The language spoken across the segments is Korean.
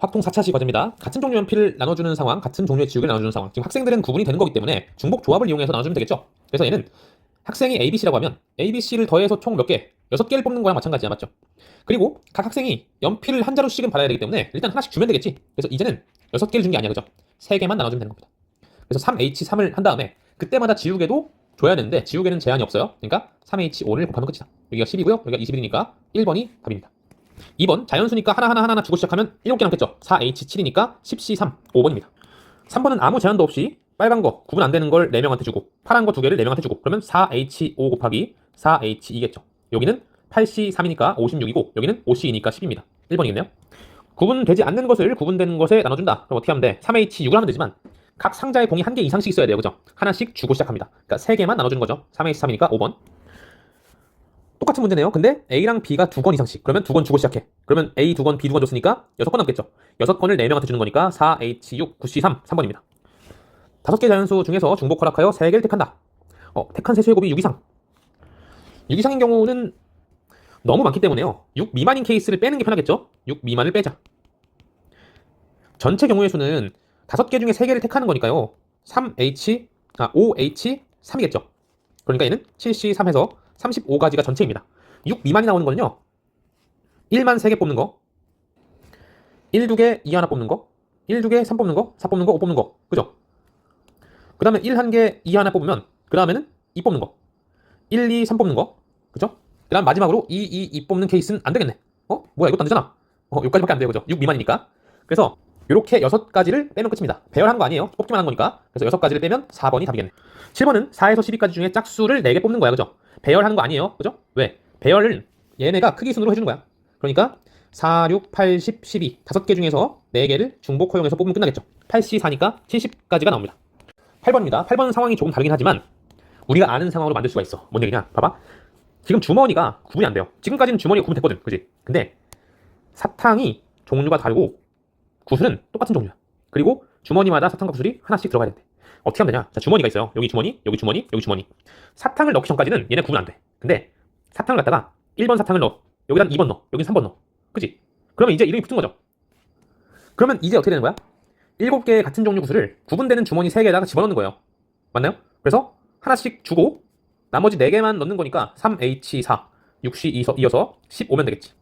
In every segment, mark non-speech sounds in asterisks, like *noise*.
확통 4차시 과제입니다. 같은 종류 연필을 나눠주는 상황, 같은 종류의 지우개를 나눠주는 상황. 지금 학생들은 구분이 되는 거기 때문에 중복 조합을 이용해서 나눠주면 되겠죠. 그래서 얘는 학생이 ABC라고 하면 ABC를 더해서 총 몇 개? 6개를 뽑는 거랑 마찬가지야, 맞죠? 그리고 각 학생이 연필을 한 자루씩은 받아야 되기 때문에 일단 하나씩 주면 되겠지. 그래서 이제는 6개를 준 게 아니야, 그죠? 3개만 나눠주면 되는 겁니다. 그래서 3H3을 한 다음에 그때마다 지우개도 줘야 되는데 지우개는 제한이 없어요. 그러니까 3H5를 곱하면 끝이다. 여기가 10이고요. 여기가 21이니까 1번이 답입니다. 2번 자연수니까 하나하나 하나하나 주고 시작하면 7개 남겠죠. 4H7이니까 10C3 5번입니다. 3번은 아무 제한도 없이 빨간 거 구분 안 되는 걸 4명한테 주고 파란 거 2개를 4명한테 주고 그러면 4H5 곱하기 4H2겠죠. 여기는 8C3이니까 56이고 여기는 5C2니까 10입니다. 1번이겠네요. 구분되지 않는 것을 구분되는 것에 나눠준다. 그럼 어떻게 하면 돼? 3H6을 하면 되지만 각 상자에 공이 한 개 이상씩 있어야 돼요. 그죠? 하나씩 주고 시작합니다. 그러니까 3개만 나눠주는 거죠. 3H3이니까 5번. 똑같은 문제네요. 근데 A랑 B가 두건 이상씩. 그러면 두건 주고 시작해. 그러면 A 두 건, B 두건 줬으니까 여섯 건 남겠죠. 여섯 건을 네 명한테 주는 거니까 4H6, 9C3, 3번입니다. 다섯 개 자연수 중에서 중복 허락하여 세 개를 택한다. 어, 택한 세수의 곱이 6 이상. 6 이상인 경우는 너무 많기 때문에요. 6 미만인 케이스를 빼는 게 편하겠죠? 6 미만을 빼자. 전체 경우의 수는 다섯 개 중에 세 개를 택하는 거니까요. 3H, 아, 5H, 3이겠죠. 그러니까 얘는 7C3에서 35가지가 전체입니다. 6 미만이 나오는 거는요. 1만 3개 뽑는 거, 1, 2개, 2 하나 뽑는 거, 1, 2개, 3 뽑는 거, 4 뽑는 거, 5 뽑는 거. 그죠? 그 다음에 1한 개, 2 하나 뽑으면, 그 다음에는 2 뽑는 거. 1, 2, 3 뽑는 거. 그죠? 그 다음 마지막으로 2, 2, 2 뽑는 케이스는 안 되겠네. 어? 뭐야, 이것도 안 되잖아. 어, 여기까지밖에 안 돼요. 그죠? 6 미만이니까. 그래서, 요렇게 6가지를 빼면 끝입니다. 배열한 거 아니에요. 뽑기만 한 거니까. 그래서 6가지를 빼면 4번이 답이겠네. 7번은 4에서 12까지 중에 짝수를 4개 뽑는 거야. 그죠? 배열하는 거 아니에요. 그죠? 왜? 배열을 얘네가 크기 순으로 해주는 거야. 그러니까 4, 6, 8, 10, 12 다섯 개 중에서 4개를 중복 허용해서 뽑으면 끝나겠죠. 8C4니까 70까지가 나옵니다. 8번입니다. 8번 상황이 조금 다르긴 하지만 우리가 아는 상황으로 만들 수가 있어. 뭔 얘기냐? 봐봐. 지금 주머니가 구분이 안 돼요. 지금까지는 주머니가 구분됐거든. 그지? 근데 사탕이 종류가 다르고 구슬은 똑같은 종류야. 그리고 주머니마다 사탕과 구슬이 하나씩 들어가야 된대. 어떻게 하면 되냐? 자, 주머니가 있어요. 여기 주머니, 여기 주머니, 여기 주머니. 사탕을 넣기 전까지는 얘네 구분 안 돼. 근데 사탕을 갖다가 1번 사탕을 넣어. 여기다 2번 넣어. 여기 3번 넣어. 그지? 그러면 이제 이름이 붙은 거죠. 그러면 이제 어떻게 되는 거야? 7개의 같은 종류 구슬을 구분되는 주머니 3개에다가 집어넣는 거예요. 맞나요? 그래서 하나씩 주고 나머지 4개만 넣는 거니까 3H4, 6C2 이어서 10 오면 되겠지.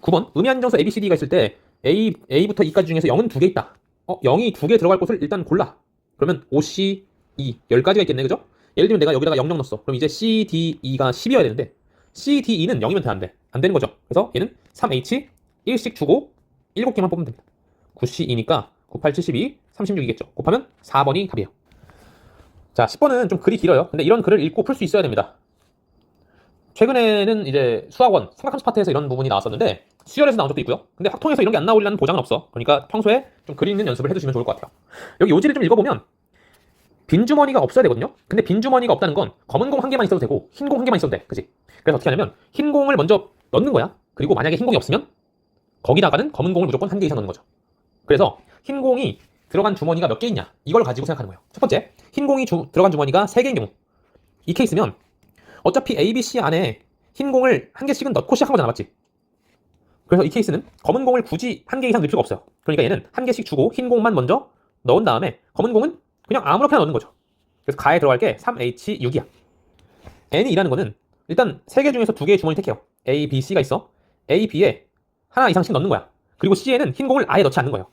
9번 의미한정수 ABCD가 있을 때 A, A부터 E까지 중에서 0은 2개 있다. 어, 0이 2개 들어갈 곳을 일단 골라. 그러면 O, C, E 10가지가 있겠네. 그죠? 예를 들면 내가 여기다가 00 넣었어. 그럼 이제 C, D, E가 10이어야 되는데 C, D, E는 0이면 돼, 안 돼? 안 되는 거죠. 그래서 얘는 3H 1씩 주고 7개만 뽑으면 됩니다. 9C2니까 98, 72, 36이겠죠. 곱하면 4번이 답이에요. 자, 10번은 좀 글이 길어요. 근데 이런 글을 읽고 풀 수 있어야 됩니다. 최근에는 이제 수학원, 삼각함수 파트에서 이런 부분이 나왔었는데 수열에서 나온 적도 있고요. 근데 확통에서 이런 게 안 나오리라는 보장은 없어. 그러니까 평소에 좀글 읽는 연습을 해두시면 좋을 것 같아요. 여기 요지를 좀 읽어보면 빈 주머니가 없어야 되거든요. 근데 빈 주머니가 없다는 건 검은 공 한 개만 있어도 되고 흰 공 한 개만 있어도 돼. 그지? 그래서 어떻게 하냐면 흰 공을 먼저 넣는 거야. 그리고 만약에 흰 공이 없으면 거기다가는 검은 공을 무조건 한 개 이상 넣는 거죠. 그래서 흰 공이 들어간 주머니가 몇 개 있냐 이걸 가지고 생각하는 거예요. 첫 번째 흰 공이 주- 들어간 주머니가 세 개인 경우 이 케이스면 어차피 A, B, C 안에 흰 공을 한 개씩은 넣고 시작한 거잖아, 맞지? 그래서 이 케이스는 검은 공을 굳이 한 개 이상 넣을 필요가 없어요. 그러니까 얘는 한 개씩 주고 흰 공만 먼저 넣은 다음에 검은 공은 그냥 아무렇게나 넣는 거죠. 그래서 가에 들어갈 게 3H6이야. N이 일하는 거는 일단 세 개 중에서 두 개의 주머니 택해요. A, B, C가 있어. A, B에 하나 이상씩 넣는 거야. 그리고 C에는 흰 공을 아예 넣지 않는 거예요.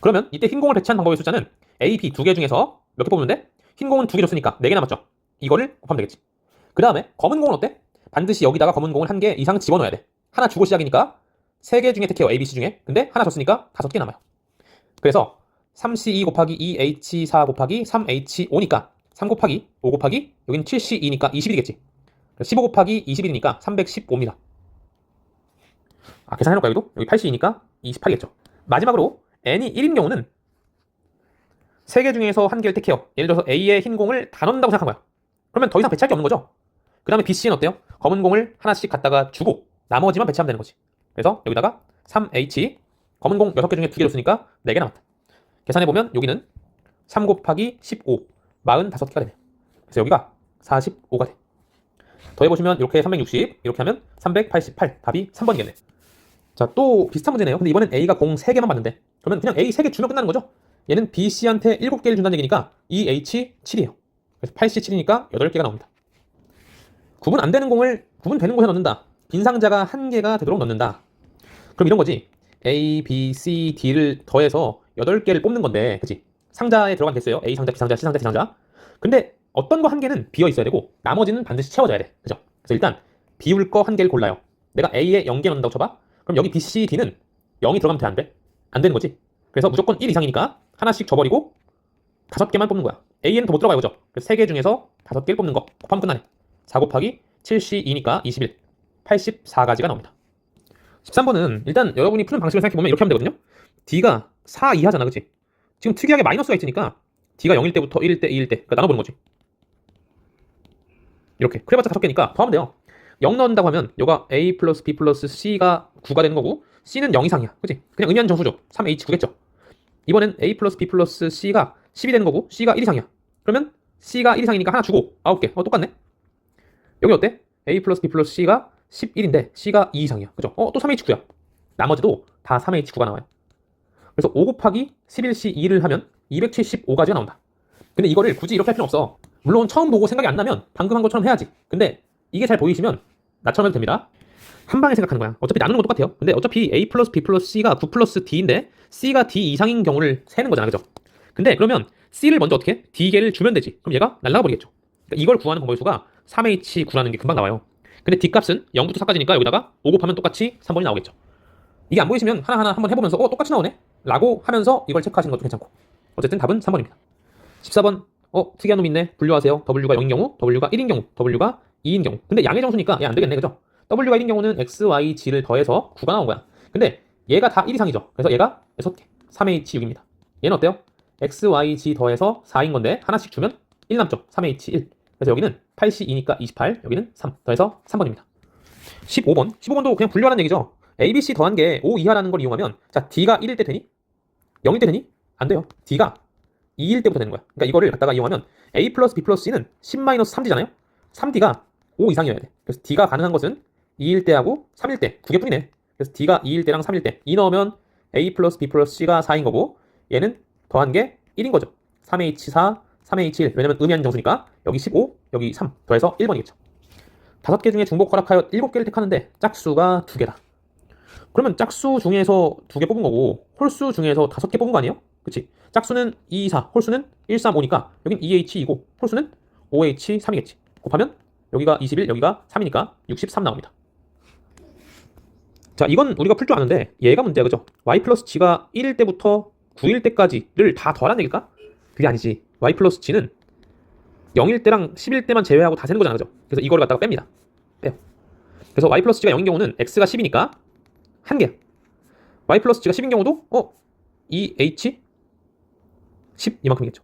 그러면 이때 흰 공을 배치한 방법의 숫자는 A, B 두 개 중에서 몇 개 뽑는데 흰 공은 두 개 줬으니까 네 개 남았죠. 이거를 곱하면 되겠지. 그 다음에 검은 공은 어때? 반드시 여기다가 검은 공을 한 개 이상 집어넣어야 돼. 하나 주고 시작이니까 세 개 중에 택해요. A, B, C 중에. 근데 하나 줬으니까 다섯 개 남아요. 그래서 3C2 곱하기 2H4 곱하기 3H5니까 3 곱하기 5 곱하기 여긴 7C2니까 20이겠지. 15 곱하기 21이니까 315입니다. 아, 계산해놓을까 여기도? 여기 82니까 28이겠죠. 마지막으로 n이 1인 경우는 세 개 중에서 한 개를 택해요. 예를 들어서 A의 흰 공을 다 넣는다고 생각한 거야. 그러면 더 이상 배치할 게 없는 거죠. 그 다음에 B, C는 어때요? 검은 공을 하나씩 갖다가 주고 나머지만 배치하면 되는 거지. 그래서 여기다가 3H 검은 공 6개 중에 2개 줬으니까 4개 남았다. 계산해보면 여기는 3 곱하기 15 45개가 되네. 그래서 여기가 45가 돼. 더해보시면 이렇게 360 이렇게 하면 388 답이 3번이겠네. 자, 또 비슷한 문제네요. 근데 이번엔 A가 공 3개만 받는데. 그러면 그냥 A 3개 주면 끝나는 거죠? 얘는 B, C한테 7개를 준다는 얘기니까 E, H 7이에요. 그래서 8C 7이니까 8개가 나옵니다. 구분 안 되는 공을 구분되는 곳에 넣는다. 빈 상자가 한 개가 되도록 넣는다. 그럼 이런 거지. A, B, C, D를 더해서 8개를 뽑는 건데, 그치? 상자에 들어간 개수예요. A 상자, B 상자, C 상자, D 상자. 근데 어떤 거 한 개는 비어 있어야 되고, 나머지는 반드시 채워져야 돼. 그죠? 그래서 일단 비울 거 한 개를 골라요. 내가 A에 0개 넣는다고 쳐봐. 그럼 여기 B, C, D는 0이 들어가면 돼, 안 돼? 안 되는 거지. 그래서 무조건 1 이상이니까 하나씩 줘버리고 다섯 개만 뽑는 거야. A에는 더 못 들어가요, 그죠? 그래서 3개 중에서 다섯 개를 뽑는 거. 곱하면 끝나네. 4 곱하기 7C2니까 21. 84가지가 나옵니다. 13번은 일단 여러분이 푸는 방식을 생각해보면 이렇게 하면 되거든요. D가 4 이하잖아, 그치? 지금 특이하게 마이너스가 있으니까 D가 0일 때부터 1일 때, 2일 때 그러니까 나눠보는 거지. 이렇게. 그래봤자 다섯 개니까 더하면 돼요. 0 넣는다고 하면 요가 A 플러스 B 플러스 C가 9가 되는 거고 C는 0 이상이야. 그치? 그냥 의미하는 정수죠. 3H 9겠죠. 이번엔 A 플러스 B 플러스 C가 10이 되는 거고 C가 1 이상이야. 그러면 C가 1 이상이니까 하나 주고 9개. 어, 똑같네. 여기 어때? A 플러스 B 플러스 C가 11인데 C가 2 이상이야. 그죠? 어, 또 3H9야. 나머지도 다 3H9가 나와요. 그래서 5 곱하기 11C2를 하면 275가지가 나온다. 근데 이거를 굳이 이렇게 할 필요 없어. 물론 처음 보고 생각이 안 나면 방금 한 것처럼 해야지. 근데 이게 잘 보이시면 나처럼 해도 됩니다. 한 방에 생각하는 거야. 어차피 나누는 건 똑같아요. 근데 어차피 A 플러스 B 플러스 C가 9 플러스 D인데 C가 D 이상인 경우를 세는 거잖아. 그죠? 근데 그러면 C를 먼저 어떻게 해? D개를 주면 되지. 그럼 얘가 날라가 버리겠죠. 그러니까 이걸 구하는 방법의 수가 3H9라는 게 금방 나와요. 근데 D 값은 0부터 4까지니까 여기다가 5 곱하면 똑같이 3번이 나오겠죠. 이게 안 보이시면 하나하나 한번 해보면서 어 똑같이 나오네? 라고 하면서 이걸 체크하시는 것도 괜찮고 어쨌든 답은 3번입니다. 14번 어 특이한 놈 있네 분류하세요. W가 0인 경우, W가 1인 경우, W가 2인 경우 근데 양의 정수니까 얘 안 되겠네 그죠? W가 1인 경우는 X, Y, G를 더해서 9가 나온 거야. 근데 얘가 다 1 이상이죠. 그래서 얘가 6개 3H6입니다. 얘는 어때요? X, Y, G 더해서 4인 건데 하나씩 주면 1 남죠. 3H1 그래서 여기는 8C2니까 28 여기는 3 더해서 3번입니다. 15번 15번도 그냥 분류하는 얘기죠. A, B, C 더한 게 5 이하라는 걸 이용하면 자 D가 1일 때 되니? 0일 때 되니? 안 돼요. D가 2일 때부터 되는 거야. 그러니까 이거를 갖다가 이용하면 A 플러스 B 플러스 C는 10-3D잖아요. 3D가 5 이상이어야 돼. 그래서 D가 가능한 것은 2일 때하고 3일 때두 개뿐이네. 그래서 D가 2일 때랑 3일 때. 2 넣으면 A 플러스 B 플러스 C가 4인 거고 얘는 더한 게 1인 거죠. 3H4, 3H1. 왜냐면 의미하는 정수니까 여기 15, 여기 3 더해서 1번이겠죠. 다섯 개 중에 중복 허락하여 7개를 택하는데 짝수가 두 개다. 그러면 짝수 중에서 두 개 뽑은 거고 홀수 중에서 다섯 개 뽑은 거 아니에요? 그치? 짝수는 2, 4, 홀수는 1, 3, 5니까 여긴 2H2고 홀수는 5H, 3이겠지. 곱하면 여기가 21, 여기가 3이니까 63 나옵니다. 자, 이건 우리가 풀 줄 아는데 얘가 문제야, 그죠? y 플러스 g가 1일 때부터 9일 때까지를 다 더하라는 얘기일까? 그게 아니지. Y 플러스 g는 0일 때랑 10일 때만 제외하고 다 세는 거잖아, 그죠? 그래서 이거를 갖다가 뺍니다. 빼요. 그래서 y 플러스 g가 0인 경우는 x가 10이니까 한 개야. y 플러스 g가 10인 경우도 어? 2h 10 이만큼이겠죠.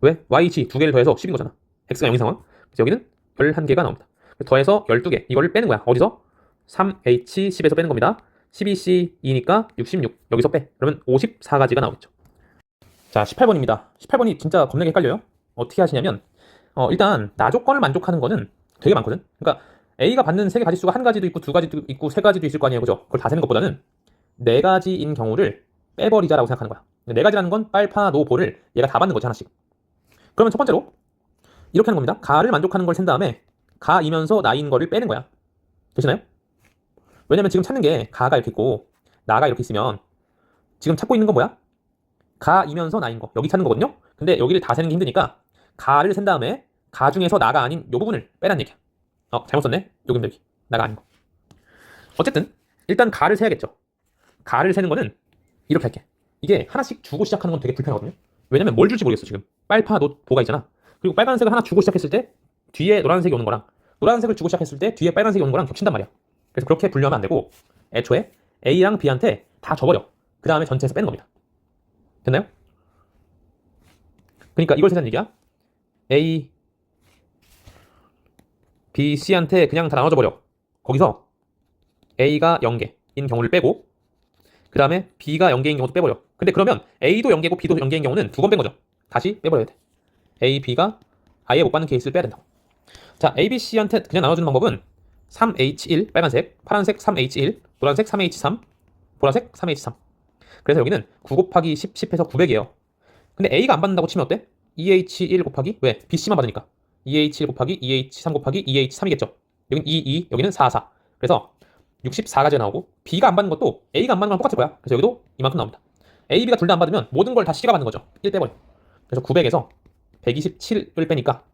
왜? yg 두 개를 더해서 10인 거잖아. x가 0인 상황. 그래서 여기는 11개가 나옵니다. 더해서 12개. 이거를 빼는 거야. 어디서? 3h 10에서 빼는 겁니다. 12c 2니까 66. 여기서 빼. 그러면 54가지가 나오겠죠. 자, 18번입니다. 18번이 진짜 겁나게 헷갈려요. 어떻게 하시냐면 어, 일단 나 조건을 만족하는 거는 되게 많거든. 그러니까 A가 받는 세 개 가지수가 한 가지도 있고 두 가지도 있고 세 가지도 있을 거 아니에요. 그죠? 그걸 다 세는 것보다는 네 가지인 경우를 빼버리자라고 생각하는 거야. 네 가지라는 건 빨파, 노, 보를 얘가 다 받는 거지 하나씩. 그러면 첫 번째로 이렇게 하는 겁니다. 가를 만족하는 걸 센 다음에 가이면서 나인 거를 빼는 거야. 되시나요? 왜냐면 지금 찾는 게 가가 이렇게 있고 나가 이렇게 있으면 지금 찾고 있는 건 뭐야? 가이면서 나인 거. 여기 찾는 거거든요. 근데 여기를 다 세는 게 힘드니까 가를 센 다음에 가 중에서 나가 아닌 요 부분을 빼란 얘기야. 어, 잘못 썼네. 여기 여기. 나가 아닌 거. 어쨌든 일단 가를 세야겠죠. 가를 세는 거는 이렇게 할게. 이게 하나씩 주고 시작하는 건 되게 불편하거든요. 왜냐면 뭘 줄지 모르겠어 지금. 빨파, 노, 보가 있잖아. 그리고 빨간색을 하나 주고 시작했을 때 뒤에 노란색이 오는 거랑 노란색을 주고 시작했을 때 뒤에 빨간색이 오는 거랑 겹친단 말이야. 그래서 그렇게 분류하면 안 되고 애초에 A랑 B한테 다 줘버려. 그 다음에 전체에서 빼는 겁니다. 됐나요? 그러니까 이걸 세자는 얘기야. A, B, C한테 그냥 다 나눠줘 버려. 거기서 A가 0개인 경우를 빼고 그 다음에 B가 0개인 경우도 빼버려. 근데 그러면 A도 0개고 B도 0개인 경우는 두 번 뺀 거죠. 다시 빼버려야 돼. A, B가 아예 못 받는 케이스를 빼야 된다고. 자, A, B, C한테 그냥 나눠주는 방법은 3H1 빨간색, 파란색 3H1, 노란색 3H3, 보라색 3H3. 그래서 여기는 9 곱하기 10, 10해서 900이에요. 근데 A가 안 받는다고 치면 어때? 2H1 곱하기 왜? BC만 받으니까 2H1 곱하기 2H3 곱하기 2H3이겠죠. 여기는 2, 2, 여기는 4, 4. 그래서 64가지가 나오고 B가 안 받는 것도 A가 안 받는 거랑 똑같을 거야. 그래서 여기도 이만큼 나옵니다. A, B가 둘 다 안 받으면 모든 걸 다 C가 받는 거죠. 1 빼버려. 그래서 900에서 127을 빼니까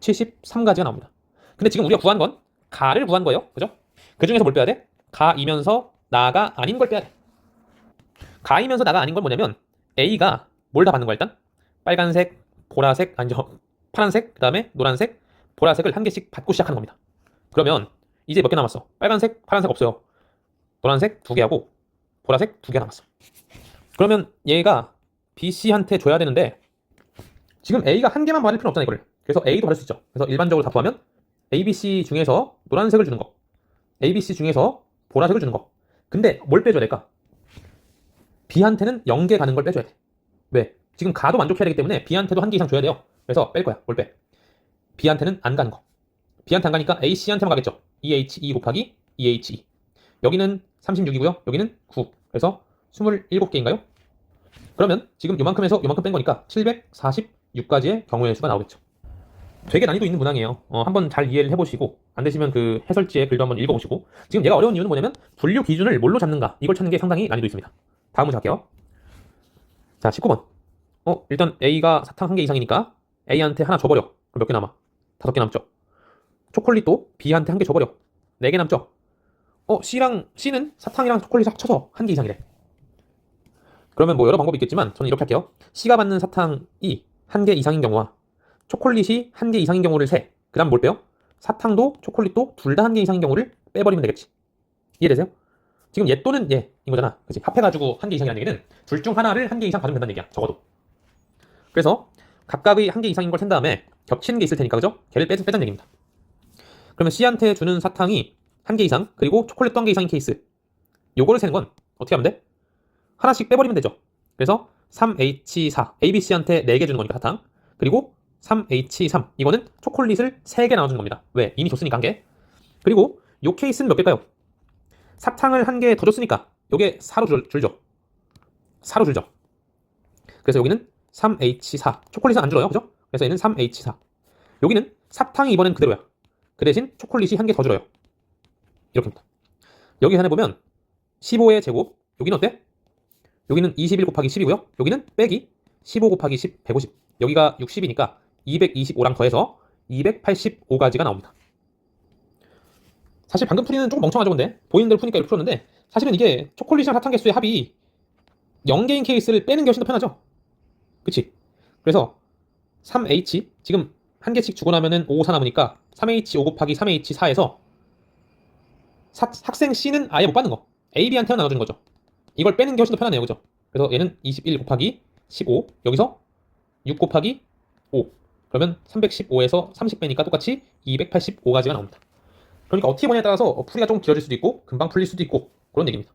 773가지가 나옵니다. 근데 지금 우리가 구한 건 가를 구한 거예요. 그죠? 그 중에서 뭘 빼야 돼? 가이면서 나가 아닌 걸 빼야 돼. 가이면서 나가 아닌 건 뭐냐면 A가 뭘 다 받는 거야 일단? 빨간색, 보라색, 아니 저 *laughs* 파란색, 그 다음에 노란색, 보라색을 한 개씩 받고 시작하는 겁니다. 그러면 이제 몇 개 남았어? 빨간색, 파란색 없어요. 노란색 두 개 하고 보라색 두 개 남았어. 그러면 얘가 B, C한테 줘야 되는데 지금 A가 한 개만 받을 필요는 없잖아 이거를. 그래서 A도 받을 수 있죠. 그래서 일반적으로 다 포하면 A, B, C 중에서 노란색을 주는 거, A, B, C 중에서 보라색을 주는 거. 근데 뭘 빼줘야 될까? B한테는 0개 가는 걸 빼줘야 돼. 왜? 지금 가도 만족해야 되기 때문에 B한테도 한 개 이상 줘야 돼요. 그래서 뺄 거야. 뭘 빼? B한테는 안 가는 거. B한테 안 가니까 A, C한테만 가겠죠. 2H2 곱하기 2H2. 여기는 36이고요. 여기는 9. 그래서 27개인가요? 그러면 지금 요만큼에서 요만큼 뺀 거니까 746가지의 경우의 수가 나오겠죠. 되게 난이도 있는 문항이에요. 어, 한번 잘 이해를 해보시고 안 되시면 그 해설지의 글도 한번 읽어보시고 지금 얘가 어려운 이유는 뭐냐면 분류 기준을 뭘로 잡는가 이걸 찾는 게 상당히 난이도 있습니다. 다음 문제 할게요. 자 19번. 어 일단 A가 사탕 한 개 이상이니까 A한테 하나 줘버려. 그럼 몇 개 남아? 다섯 개 남죠. 초콜릿도 B한테 한 개 줘버려. 네 개 남죠. 어 C랑 C는 사탕이랑 초콜릿 합쳐서 한 개 이상이래. 그러면 뭐 여러 방법이 있겠지만 저는 이렇게 할게요. C가 받는 사탕이 한 개 이상인 경우와 초콜릿이 한 개 이상인 경우를 세. 그 다음 뭘 빼요? 사탕도 초콜릿도 둘 다 한 개 이상인 경우를 빼버리면 되겠지. 이해되세요? 지금 얘 또는 얘인 거잖아. 그치? 합해가지고 한 개 이상이라는 얘기는 둘 중 하나를 한 개 이상 받으면 된다는 얘기야. 적어도. 그래서 각각의 한 개 이상인 걸 센 다음에 겹치는 게 있을 테니까 그죠? 걔를 빼, 빼자는 얘기입니다. 그러면 C한테 주는 사탕이 한 개 이상 그리고 초콜릿도 한 개 이상인 케이스. 요거를 세는 건 어떻게 하면 돼? 하나씩 빼버리면 되죠. 그래서 3H4 ABC한테 4개 주는 거니까 사탕 그리고 3H3 이거는 초콜릿을 3개 나눠주는 겁니다. 왜? 이미 줬으니까 한 개. 그리고 요 케이스는 몇 개일까요? 사탕을 한 개 더 줬으니까 요게 4로 줄, 줄죠. 4로 줄죠. 그래서 여기는 3H4 초콜릿은 안 줄어요. 그죠? 그래서 얘는 3H4 여기는 사탕이 이번엔 그대로야. 그 대신 초콜릿이 한 개 더 줄어요. 이렇게입니다. 여기 하나 보면 15의 제곱 여기는 어때? 여기는 21 곱하기 10이고요. 여기는 빼기 15 곱하기 10, 150. 여기가 60이니까 225랑 더해서 285가지가 나옵니다. 사실 방금 풀이는 조금 멍청하죠, 근데. 보이는 대로 푸니까 이렇게 풀었는데, 사실은 이게 초콜릿이랑 사탕 개수의 합이 0개인 케이스를 빼는 게 훨씬 더 편하죠? 그치? 그래서 3H, 지금 한 개씩 주고 나면은 5, 4 남으니까 3H 5 곱하기 3H 4에서 학생 C는 아예 못 받는 거. A, B한테만 나눠주는 거죠. 이걸 빼는 게 훨씬 더 편하네요, 그죠? 그래서 얘는 21 곱하기 15, 여기서 6 곱하기 5. 그러면 315에서 30 빼니까 똑같이 285가지가 나옵니다. 그러니까 어떻게 보냐에 따라서 풀이가 좀 길어질 수도 있고 금방 풀릴 수도 있고 그런 얘기입니다.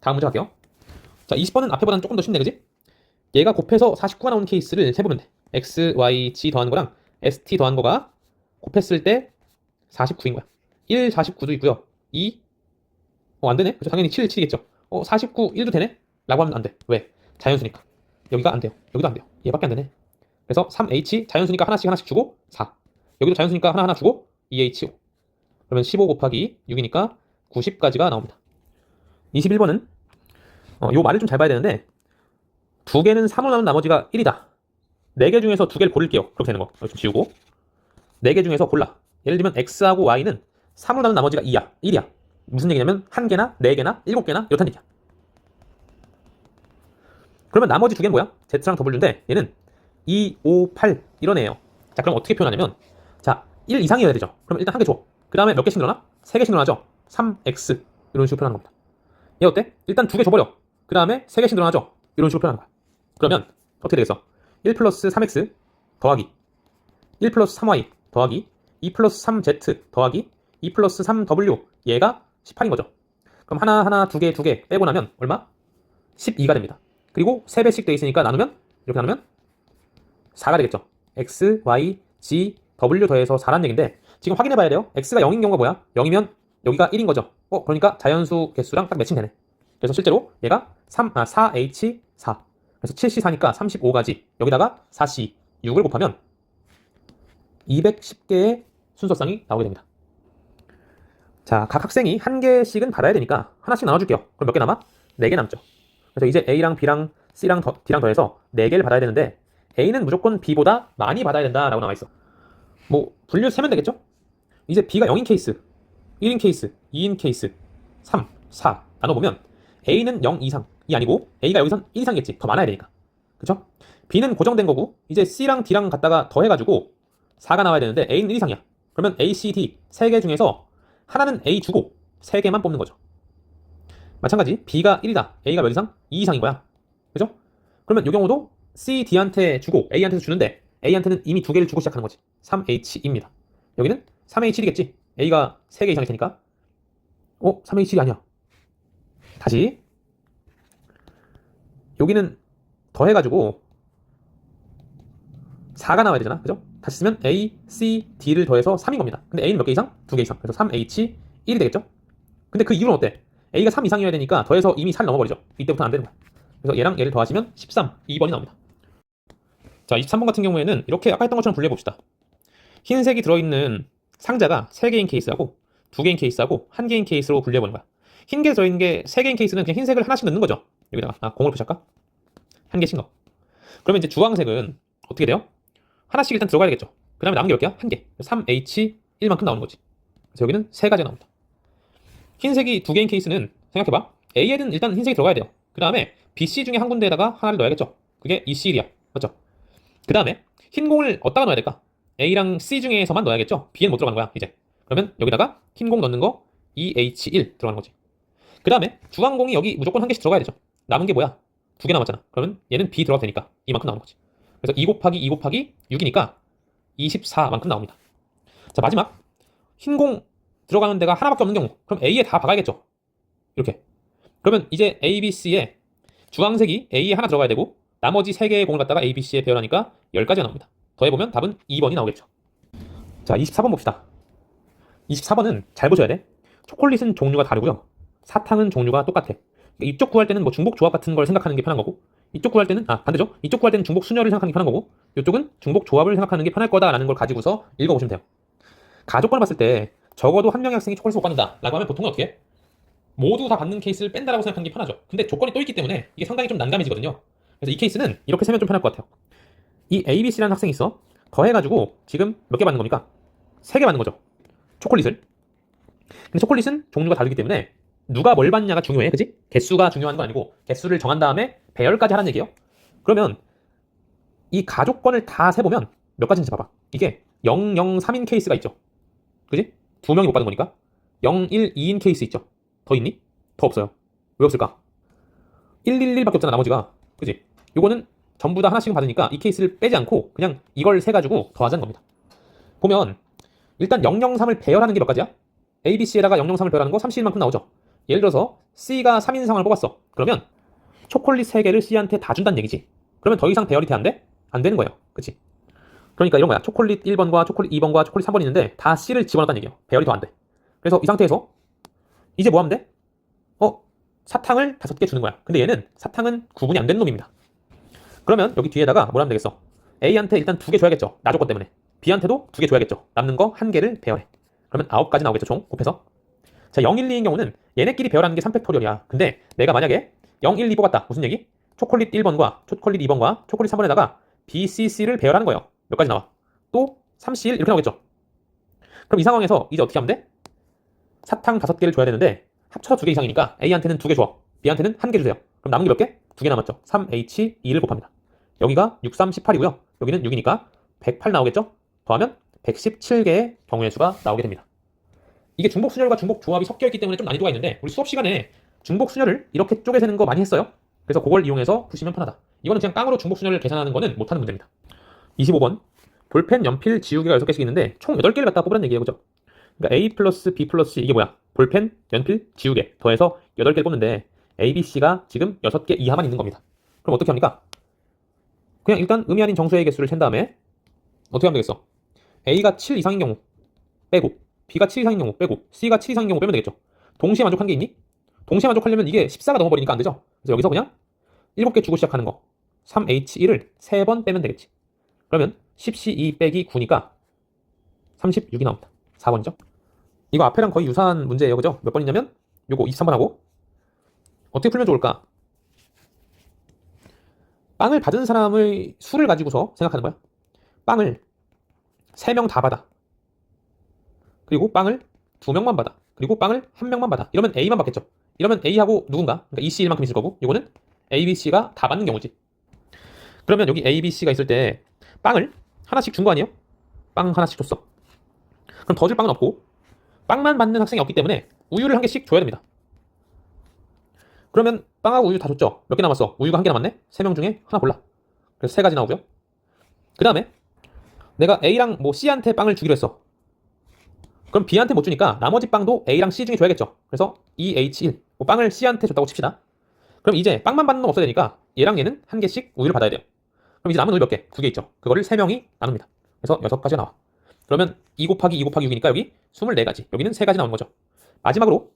다음 문제 갈게요. 자, 20번은 앞에보다는 조금 더 쉽네, 그지? 얘가 곱해서 49가 나오는 케이스를 세보면 돼. x, y, g 더한 거랑 st 더한 거가 곱했을 때 49인 거야. 1, 49도 있고요. 2, 어, 안 되네? 그죠? 당연히 7, 7이겠죠. 어, 49, 1도 되네? 라고 하면 안 돼. 왜? 자연수니까. 여기가 안 돼요. 여기도 안 돼요. 얘밖에 안 되네. 그래서 3H 자연수니까 하나씩 하나씩 주고 4. 여기도 자연수니까 하나 하나 주고 2H5. 그러면 15 곱하기 6이니까 90까지가 나옵니다. 21번은 어, 요 말을 좀 잘 봐야 되는데 두 개는 3으로 나눈 나머지가 1이다. 네 개 중에서 두 개를 고를게요. 그렇게 되는 거. 좀 지우고 네 개 중에서 골라. 예를 들면 X하고 Y는 3으로 나눈 나머지가 2야. 1이야. 무슨 얘기냐면 한 개나 네 개나 일곱 개나 이렇다는 얘기야. 그러면 나머지 두 개는 뭐야? Z랑 W인데 얘는 2, 5, 8 이런 애예요. 자 그럼 어떻게 표현하냐면 자 1 이상이어야 되죠. 그럼 일단 한 개 줘. 그 다음에 몇 개씩 늘어나? 세 개씩 늘어나죠. 3X 이런 식으로 표현하는 겁니다. 얘 어때? 일단 두 개 줘버려. 그 다음에 세 개씩 늘어나죠. 이런 식으로 표현하는 거야. 그러면 어떻게 되겠어? 1 플러스 3X 더하기 1 플러스 3Y 더하기 2 플러스 3Z 더하기 2 플러스 3W 얘가 18인 거죠. 그럼 하나 하나 두 개 두 개 빼고 나면 얼마? 12가 됩니다. 그리고 3배씩 돼 있으니까 나누면 이렇게 나누면 4가 되겠죠. X, Y, G, W 더해서 4라는 얘기인데 지금 확인해 봐야 돼요. x가 0인 경우가 뭐야? 0이면 여기가 1인 거죠. 어, 그러니까 자연수 개수랑 딱 매칭되네. 그래서 실제로 얘가 3, 아, 4H4. 그래서 7C4니까 35가지. 여기다가 4C, 6을 곱하면 210개의 순서쌍이 나오게 됩니다. 자, 각 학생이 한 개씩은 받아야 되니까 하나씩 나눠줄게요. 그럼 몇 개 남아? 4개 남죠. 그래서 이제 A랑 B랑 C랑 더, D랑 더해서 4개를 받아야 되는데 A는 무조건 B보다 많이 받아야 된다라고 나와 있어. 뭐 분류 세면 되겠죠? 이제 B가 0인 케이스, 1인 케이스, 2인 케이스, 3, 4 나눠 보면 A는 0 이상이 아니고 A가 여기선 1 이상겠지. 더 많아야 되니까. 그쵸? B는 고정된 거고 이제 C랑 D랑 갖다가 더해 가지고 4가 나와야 되는데 A는 1 이상이야. 그러면 A, C, D 세 개 중에서 하나는 A 주고 세 개만 뽑는 거죠. 마찬가지 B가 1이다. A가 몇 이상? 2 이상인 거야. 그죠? 그러면 이 경우도 C, D한테 주고 A한테도 주는데 A한테는 이미 두 개를 주고 시작하는 거지. 3H입니다. 여기는 3H1이겠지. A가 3개 이상일 테니까. 어? 3H1이 아니야. 다시. 여기는 더해가지고 4가 나와야 되잖아. 그죠? 다시 쓰면 A, C, D를 더해서 3인 겁니다. 근데 A는 몇 개 이상? 2개 이상. 그래서 3H 1이 되겠죠? 근데 그 이유는 어때? A가 3 이상이어야 되니까 더해서 이미 4를 넘어버리죠. 이때부터는 안 되는 거야. 그래서 얘랑 얘를 더하시면 13, 2번이 나옵니다. 자, 23번 같은 경우에는 이렇게 아까 했던 것처럼 분류해 봅시다. 흰색이 들어있는 상자가 3개인 케이스하고 2개인 케이스하고 1개인 케이스로 분류해 보는 거야. 흰 게 들어있는 게 3개인 케이스는 그냥 흰색을 하나씩 넣는 거죠. 여기다가 아, 공을 표시할까? 한 개씩 넣어. 그러면 이제 주황색은 어떻게 돼요? 하나씩 일단 들어가야 되겠죠. 그 다음에 남은 게 몇 개야? 한 개. 3H1만큼 나오는 거지. 그래서 여기는 세 가지가 나옵니다. 흰색이 두 개인 케이스는 생각해봐. A에는 일단 흰색이 들어가야 돼요. 그 다음에 BC 중에 한 군데에다가 하나를 넣어야겠죠. 그게 EC1이야. 맞죠? 그 다음에 흰 공을 어디다가 넣어야 될까? A랑 C 중에서만 넣어야겠죠. B는 못 들어가는 거야, 이제. 그러면 여기다가 흰 공 넣는 거 EH1 들어가는 거지. 그 다음에 주황 공이 여기 무조건 한 개씩 들어가야 되죠. 남은 게 뭐야? 두 개 남았잖아. 그러면 얘는 B 들어가도 되니까 이만큼 나오는 거지. 그래서 2 곱하기 2 곱하기 6이니까 24만큼 나옵니다. 자, 마지막. 흰 공 들어가는 데가 하나밖에 없는 경우. 그럼 A에 다 박아야겠죠. 이렇게. 그러면 이제 A, B, C에 주황색이 A에 하나 들어가야 되고 나머지 3개의 공을 갖다가 A, B, C에 배열하니까 10가지가 나옵니다. 더해보면 답은 2번이 나오겠죠. 자, 24번 봅시다. 24번은 잘 보셔야 돼. 초콜릿은 종류가 다르고요. 사탕은 종류가 똑같아. 그러니까 이쪽 구할 때는 뭐 중복 조합 같은 걸 생각하는 게 편한 거고 이쪽 구할 때는 아 반대죠. 이쪽 구할 때는 중복 순열을 생각하는 게 편한 거고 이쪽은 중복 조합을 생각하는 게 편할 거다라는 걸 가지고서 읽어보시면 돼요. 가족관을 봤을 때 적어도 한 명의 학생이 초콜릿을 못 받는다라고 하면 보통은 어떻게? 해? 모두 다 받는 케이스를 뺀다라고 생각하는 게 편하죠. 근데 조건이 또 있기 때문에 이게 상당히 좀 난감해지거든요. 그래서 이 케이스는 이렇게 세면 좀 편할 것 같아요. 이 A, B, C라는 학생이 있어. 더해가지고 지금 몇 개 받는 겁니까? 세 개 받는 거죠. 초콜릿을. 근데 초콜릿은 종류가 다르기 때문에 누가 뭘 받냐가 중요해. 그지? 개수가 중요한 거 아니고 개수를 정한 다음에 배열까지 하라는 얘기예요. 그러면 이 가족권을 다 세보면 몇 가지인지 봐봐. 이게 0, 0, 3인 케이스가 있죠. 그지? 두 명이 못 받은 거니까. 0, 1, 2인 케이스 있죠. 더 있니? 더 없어요. 왜 없을까? 1, 1, 1밖에 없잖아, 나머지가. 그지? 요거는 전부 다 하나씩은 받으니까 이 케이스를 빼지 않고 그냥 이걸 세 가지고 더하자는 겁니다. 보면 일단 0, 0, 3을 배열하는 게 몇 가지야? A, B, C에다가 0, 0, 3을 배열하는 거 30인만큼 나오죠. 예를 들어서 C가 3인 상황을 뽑았어. 그러면 초콜릿 3개를 C한테 다 준다는 얘기지. 그러면 더 이상 배열이 돼 안 돼? 안 되는 거예요. 그치? 그러니까 이런 거야. 초콜릿 1번과 초콜릿 2번과 초콜릿 3번 있는데 다 C를 집어넣었다는 얘기예요. 배열이 더 안 돼. 그래서 이 상태에서 이제 뭐 하면 돼? 어? 사탕을 5개 주는 거야. 근데 얘는 사탕은 구분이 안 되는 놈입니다. 그러면 여기 뒤에다가 뭘 하면 되겠어? A한테 일단 두 개 줘야겠죠. 나 조건 때문에. B한테도 두 개 줘야겠죠. 남는 거 한 개를 배열해. 그러면 9가지 나오겠죠. 총 곱해서. 자, 0, 1, 2인 경우는 얘네끼리 배열하는 게 3팩토리얼이야. 근데 내가 만약에 0, 1, 2 뽑았다. 무슨 얘기? 초콜릿 1번과 초콜릿 2번과 초콜릿 3번에다가 B, C, C를 배열하는 거예요. 몇 가지 나와? 또 3, C, 1 이렇게 나오겠죠. 그럼 이 상황에서 이제 어떻게 하면 돼? 사탕 5개를 줘야 되는데 합쳐서 2개 이상이니까 A한테는 2개 줘. B한테는 1개 주세요. 그럼 남은 게 몇 개? 2개 남았죠. 3H, 2를 곱합니다. 여기가 6, 3, 18이고요. 여기는 6이니까 108 나오겠죠? 더하면 117개의 경우의 수가 나오게 됩니다. 이게 중복 순열과 중복 조합이 섞여 있기 때문에 좀 난이도가 있는데 우리 수업 시간에 중복 순열을 이렇게 쪼개 세는 거 많이 했어요. 그래서 그걸 이용해서 푸시면 편하다. 이거는 그냥 깡으로 중복 순열을 계산하는 거는 못하는 문제입니다. 25번 볼펜, 연필, 지우개가 6개씩 있는데 총 8개를 갖다 뽑으라는 얘기예요. 그죠? 그러니까 A 플러스 B 플러스 이게 뭐야? 볼펜, 연필, 지우개 더해서 8개를 뽑는데 A, B, C가 지금 6개 이하만 있는 겁니다. 그럼 어떻게 합니까? 그냥 일단 의미 아닌 정수의 개수를 챈 다음에 어떻게 하면 되겠어? A가 7 이상인 경우 빼고 B가 7 이상인 경우 빼고 C가 7 이상인 경우 빼면 되겠죠. 동시에 만족한 게 있니? 동시에 만족하려면 이게 14가 넘어버리니까 안 되죠. 그래서 여기서 그냥 7개 주고 시작하는 거 3H1을 3번 빼면 되겠지. 그러면 10C2 빼기 9니까 36이 나옵니다. 4번이죠. 이거 앞에랑 거의 유사한 문제예요. 그죠? 몇 번이냐면 요거 23번 하고 어떻게 풀면 좋을까? 빵을 받은 사람의 수를 가지고서 생각하는 거야. 빵을 3명 다 받아. 그리고 빵을 2명만 받아. 그리고 빵을 1명만 받아. 이러면 A만 받겠죠. 이러면 A하고 누군가, 그러니까 EC1만큼 있을 거고, 이거는 A, B, C가 다 받는 경우지. 그러면 여기 A, B, C가 있을 때 빵을 하나씩 준 거 아니에요? 빵 하나씩 줬어. 그럼 더 줄 빵은 없고, 빵만 받는 학생이 없기 때문에 우유를 한 개씩 줘야 됩니다. 그러면 빵하고 우유 다 줬죠? 몇 개 남았어? 우유가 한 개 남았네? 세 명 중에 하나 골라. 그래서 세 가지 나오고요. 그 다음에 내가 A랑 뭐 C한테 빵을 주기로 했어. 그럼 B한테 못 주니까 나머지 빵도 A랑 C 중에 줘야겠죠. 그래서 EH1. 뭐 빵을 C한테 줬다고 칩시다. 그럼 이제 빵만 받는 놈 없어야 되니까 얘랑 얘는 한 개씩 우유를 받아야 돼요. 그럼 이제 남은 우유 몇 개? 두 개 있죠. 그거를 세 명이 나눕니다. 그래서 여섯 가지가 나와. 그러면 2 곱하기 2 곱하기 6이니까 여기 24가지. 여기는 세 가지 나오는 거죠. 마지막으로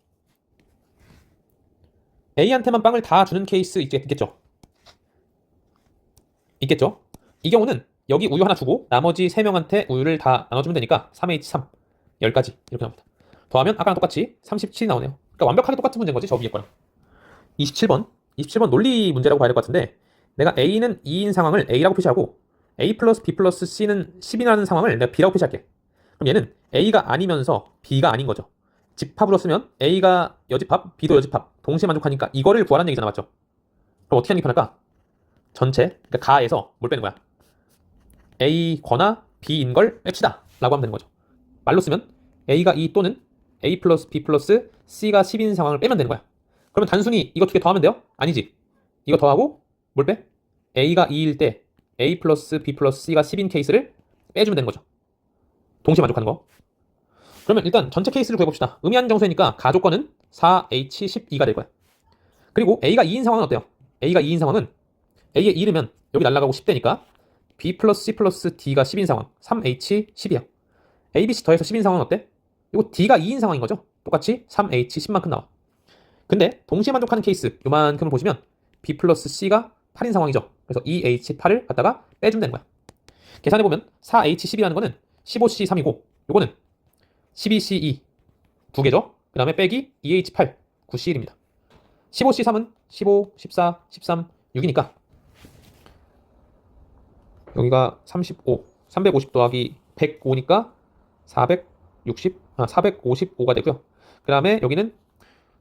A한테만 빵을 다 주는 케이스 있- 있겠죠? 있겠죠? 이 경우는 여기 우유 하나 주고 나머지 3명한테 우유를 다 나눠주면 되니까 3H3 10가지 이렇게 나옵니다. 더하면 아까랑 똑같이 37이 나오네요. 그러니까 완벽하게 똑같은 문제인 거지 저 위에 거랑. 27번 27번 논리 문제라고 봐야 될 것 같은데 내가 A는 2인 상황을 A라고 표시하고 A 플러스 B 플러스 C는 10이라는 상황을 내가 B라고 표시할게. 그럼 얘는 A가 아니면서 B가 아닌 거죠. 집합으로 쓰면 A가 여집합, B도 여집합, 동시에 만족하니까 이거를 구하라는 얘기잖아, 맞죠? 그럼 어떻게 하는 게 편할까? 전체, 그러니까 가에서 뭘 빼는 거야? A거나 B인 걸 뺍시다. 라고 하면 되는 거죠. 말로 쓰면 A가 2 또는 A 플러스 B 플러스 C가 10인 상황을 빼면 되는 거야. 그러면 단순히 이거 두 개 더하면 돼요? 아니지. 이거 더하고 뭘 빼? A가 2일 때 A 플러스 B 플러스 C가 10인 케이스를 빼주면 되는 거죠. 동시에 만족하는 거. 그러면 일단 전체 케이스를 구해봅시다. 의미하는 정수니까 가조건은 4H12가 될 거야. 그리고 A가 2인 상황은 어때요? A가 2인 상황은 A에 2르면 여기 날라가고 10대니까 B 플러스 C 플러스 D가 10인 상황 3H10이야. A, B, C 더해서 10인 상황은 어때? 이거 D가 2인 상황인 거죠? 똑같이 3H10만큼 나와. 근데 동시에 만족하는 케이스 요만큼을 보시면 B 플러스 C가 8인 상황이죠. 그래서 2H8을 갖다가 빼주면 되는 거야. 계산해보면 4H10이라는 거는 15C3이고 요거는 12C2 두 개죠. 그 다음에 빼기 2H8 9C1입니다. 15C3은 15, 14, 13, 6이니까 여기가 35, 350 더하기 105니까 460, 아 455가 되고요. 그 다음에 여기는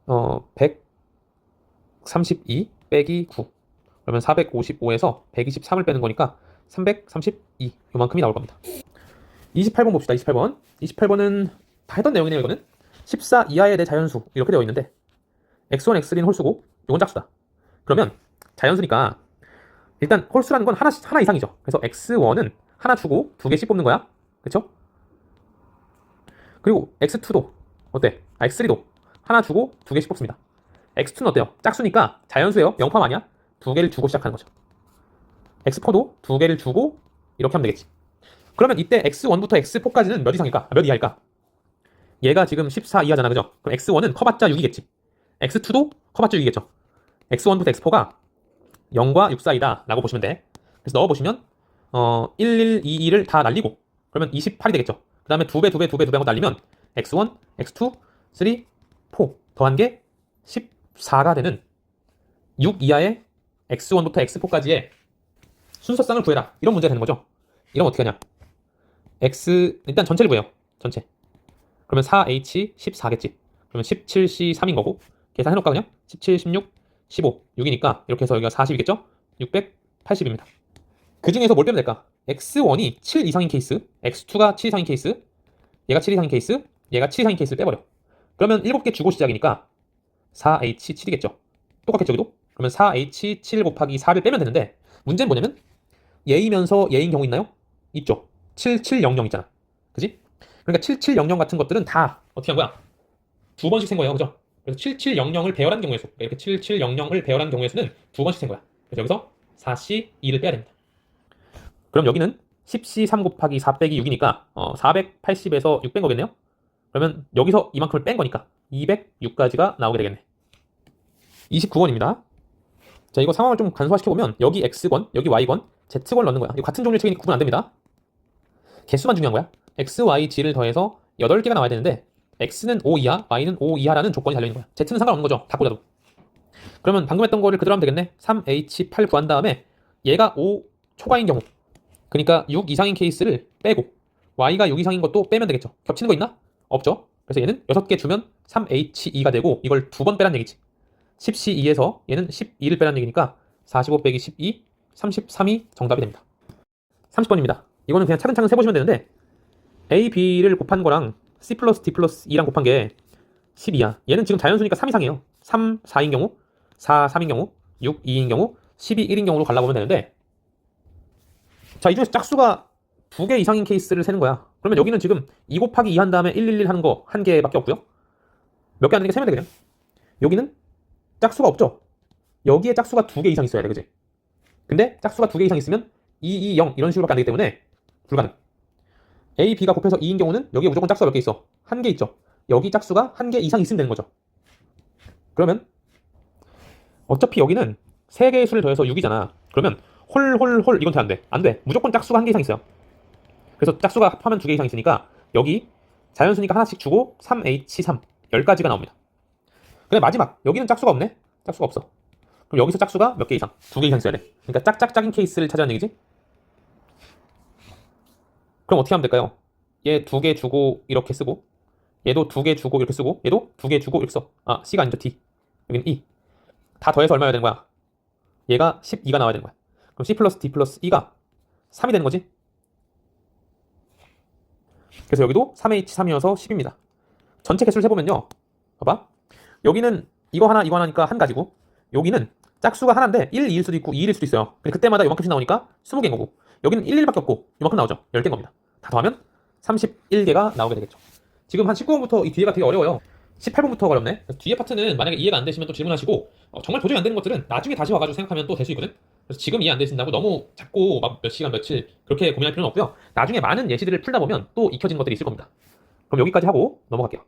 어 132 빼기 9 그러면 455에서 123을 빼는 거니까 332 요만큼이 나올 겁니다. 28번 봅시다. 28번. 28번은 다 했던 내용이네요. 이거는 14 이하의 내 자연수 이렇게 되어 있는데 x1, x3는 홀수고 이건 짝수다. 그러면 자연수니까 일단 홀수라는 건 하나 하나 이상이죠. 그래서 x1은 하나 주고 두 개씩 뽑는 거야. 그렇죠? 그리고 x2도 어때? 아, x3도 하나 주고 두 개씩 뽑습니다. x2는 어때요? 짝수니까 자연수예요. 0 포함 아니야? 두 개를 주고 시작하는 거죠. x4도 두 개를 주고 이렇게 하면 되겠지. 그러면 이때 x1부터 x4까지는 몇 이상일까? 아, 몇 이하일까? 얘가 지금 14 이하잖아, 그죠? 그럼 x1은 커봤자 6이겠지. x2도 커봤자 6이겠죠. x1부터 x4가 0과 6 사이다 라고 보시면 돼. 그래서 넣어보시면 어, 1, 1, 2, 2를 다 날리고 그러면 28이 되겠죠. 그 다음에 2배, 2배, 2배, 2배 하고 날리면 x1, x2, 3, 4 더한 게 14가 되는 6 이하의 x1부터 x4까지의 순서쌍을 구해라. 이런 문제가 되는 거죠. 이러면 어떻게 하냐? x 일단 전체를 구해요. 전체. 그러면 4h 14겠지. 그러면 17c 3인 거고 계산해 놓을까 그냥? 17, 16, 15, 6이니까 이렇게 해서 여기가 40이겠죠? 680입니다. 그 중에서 뭘 빼면 될까? x1이 7 이상인 케이스, x2가 7 이상인 케이스, 얘가 7 이상인 케이스, 얘가 7 이상인 케이스를 빼버려. 그러면 7개 주고 시작이니까 4h7이겠죠. 똑같겠죠, 여기도? 그러면 4h7 곱하기 4를 빼면 되는데 문제는 뭐냐면 얘이면서 얘인 경우 있나요? 있죠. 7700 있잖아. 그지? 그러니까 7700 같은 것들은 다 어떻게 한 거야? 두 번씩 센 거예요. 그죠? 그래서 7700을 배열한 경우의 수. 이렇게 7700을 배열한 경우의 수는 두 번씩 센 거야. 그래서 여기서 4C 2를 빼야 됩니다. 그럼 여기는 10C 3 곱하기 4 빼기 6이니까 어, 480에서 6 뺀 거겠네요? 그러면 여기서 이만큼을 뺀 거니까 206가지가 나오게 되겠네. 29번입니다. 자, 이거 상황을 좀 간소화시켜 보면 여기 X권, 여기 Y권, Z권 넣는 거야. 같은 종류의 책이니까 구분 안 됩니다. 개수만 중요한 거야. X, Y, G를 더해서 8개가 나와야 되는데 X는 5 이하, Y는 5 이하라는 조건이 달려있는 거야. Z는 상관없는 거죠. 다 꽂아도. 그러면 방금 했던 거를 그대로 하면 되겠네. 3H8 구한 다음에 얘가 5 초과인 경우 그러니까 6 이상인 케이스를 빼고 Y가 6 이상인 것도 빼면 되겠죠. 겹치는 거 있나? 없죠. 그래서 얘는 6개 주면 3H2가 되고 이걸 두 번 빼란 얘기지. 10C2에서 얘는 12를 빼란 얘기니까 45 빼기 12, 33이 정답이 됩니다. 30번입니다. 이거는 그냥 차근차근 세보시면 되는데 A, B를 곱한 거랑 C 플러스 D 플러스 2랑 곱한 게 12야. 얘는 지금 자연수니까 3 이상이에요. 3, 4인 경우, 4, 3인 경우, 6, 2인 경우, 12, 1인 경우로 갈라보면 되는데 자, 이 중에서 짝수가 두 개 이상인 케이스를 세는 거야. 그러면 여기는 지금 2 곱하기 2 한 다음에 111 하는 거 한 개밖에 없고요. 몇 개 안 되니까 세면 돼 그냥. 여기는 짝수가 없죠. 여기에 짝수가 두 개 이상 있어야 돼, 그지? 근데 짝수가 두 개 이상 있으면 2, 2, 0 이런 식으로밖에 안 되기 때문에 불가능. A, B가 곱해서 2인 경우는 여기에 무조건 짝수가 몇 개 있어? 한 개 있죠. 여기 짝수가 한 개 이상 있으면 되는 거죠. 그러면 어차피 여기는 세 개의 수를 더해서 6이잖아. 그러면 홀, 홀, 홀 이건 돼 안 돼. 안 돼. 무조건 짝수가 한 개 이상 있어요. 그래서 짝수가 합하면 두 개 이상 있으니까 여기 자연수니까 하나씩 주고 3H3 10가지가 나옵니다. 근데 마지막 여기는 짝수가 없네. 짝수가 없어. 그럼 여기서 짝수가 몇 개 이상? 두 개 이상 있어야 돼. 그러니까 짝짝짝인 케이스를 찾아는 얘기지. 그럼 어떻게 하면 될까요? 얘 두 개 주고 이렇게 쓰고 얘도 두 개 주고 이렇게 쓰고 얘도 두 개 주고 이렇게 써. 아 C가 아니죠 D. 여기는 E. 다 더해서 얼마여야 되는 거야? 얘가 12가 나와야 되는 거야. 그럼 C 플러스 D 플러스 E가 3이 되는 거지? 그래서 여기도 3H3이어서 10입니다. 전체 개수를 세보면요. 봐봐. 여기는 이거 하나, 이거 하나니까 한 가지고, 여기는 짝수가 하나인데 1, 2일 수도 있고 2일일 수도 있어요. 근데 그때마다 이만큼씩 나오니까 20개인 거고, 여기는 1, 1밖에 없고, 이만큼 나오죠. 10개인 겁니다. 다 더하면 31개가 나오게 되겠죠. 지금 한 19번부터 이 뒤에가 되게 어려워요. 18번부터 어렵네. 뒤에 파트는 만약에 이해가 안 되시면 또 질문하시고, 어, 정말 도저히 안 되는 것들은 나중에 다시 와가지고 생각하면 또 될 수 있거든. 그래서 지금 이해 안 되신다고 너무 자꾸 막몇 시간 며칠 그렇게 고민할 필요는 없고요. 나중에 많은 예시들을 풀다 보면 또 익혀지는 것들이 있을 겁니다. 그럼 여기까지 하고 넘어갈게요.